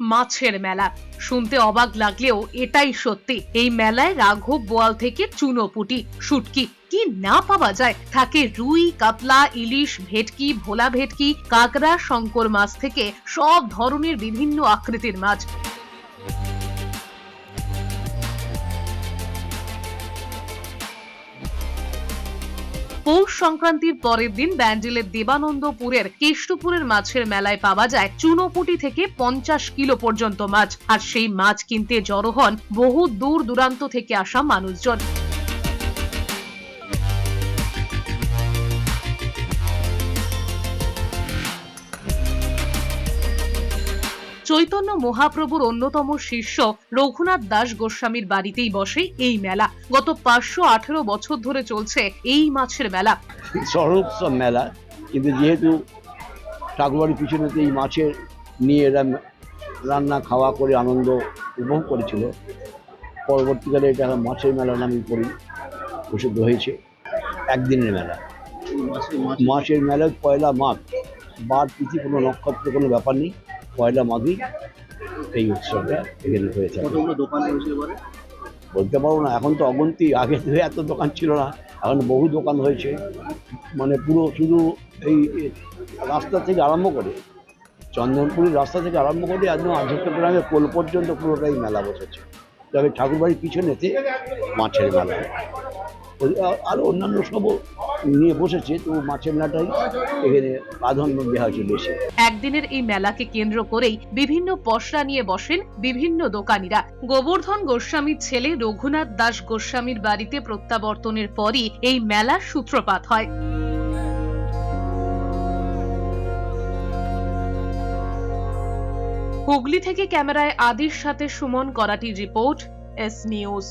মাছের মেলা। শুনতে অবাক লাগলেও এটাই সত্যি। এই মেলায় রাঘব বোয়াল থেকে চুনো চুনোপুটি, শুটকি, কি না পাওয়া যায়? থাকে রুই, কাতলা, ইলিশ, ভেটকি, ভোলা ভেটকি, কাঁকড়া, শঙ্কর মাছ থেকে সব ধরনের বিভিন্ন আকৃতির মাছ। পৌষ সংক্রান্তির পরের দিন ব্যান্ডেলের দেবানন্দপুরের কেষ্টপুরের মাছের মেলায় পাওয়া যায় চুনোপুটি থেকে পঞ্চাশ কিলো পর্যন্ত মাছ। আর সেই মাছ কিনতে জড়ো হন বহু দূর দূরান্ত থেকে আসা মানুষজন। চৈতন্য মহাপ্রভুর অন্যতম শিষ্য রঘুনাথ দাস গোস্বামীর বাড়িতেই বসে এই মেলা। গত পাঁচশো আঠেরো বছর ধরে চলছে এই মাছের মেলা। সরোৎসব মেলা কিন্তু যেহেতু ঠাকুরবাড়ির পিছনেতে এই মাছের নিয়ে এরা রান্না খাওয়া করে আনন্দ উপভোগ করেছিল পরবর্তীকালে এটা মাছের মেলা নামে পরি প্রসিদ্ধ হয়েছে একদিনের মেলা। মাছের মেলা পয়লা মাঘ বার তিথি কোনো নক্ষত্র কোনো ব্যাপার নেই। পয়লা মাঘই এই উৎসবটা এখানে হয়ে থাকে। দোকান বলতে পারব না এখন তো অগন্তি আগে এত দোকান ছিল না এখন বহু দোকান হয়েছে। মানে পুরো শুধু এই রাস্তা থেকে আরম্ভ করে চন্দনপুরের রাস্তা থেকে আরম্ভ করে একদম আঝক্য গ্রামে কোল পর্যন্ত পুরোটাই মেলা বসেছে। তবে ঠাকুরবাড়ির পিছনেতে মাছের মেলা। আরও অন্যান্য সবও নিয়ে বসেছে, তো মাছের মেলাটাই এখানে প্রাধান্য দেওয়া হয়েছে বেশি একদিনের এই মেলাকে কেন্দ্র করেই বিভিন্ন পসরা নিয়ে বসেন বিভিন্ন দোকানীরা। গোবর্ধন গোস্বামীর ছেলে রঘুনাথ দাস গোস্বামীর বাড়িতে প্রত্যাবর্তনের পরই এই মেলার সূত্রপাত হয়। হুগলি থেকে ক্যামেরায় আদির সাথে সুমন, করাটি রিপোর্ট, এস নিউজ।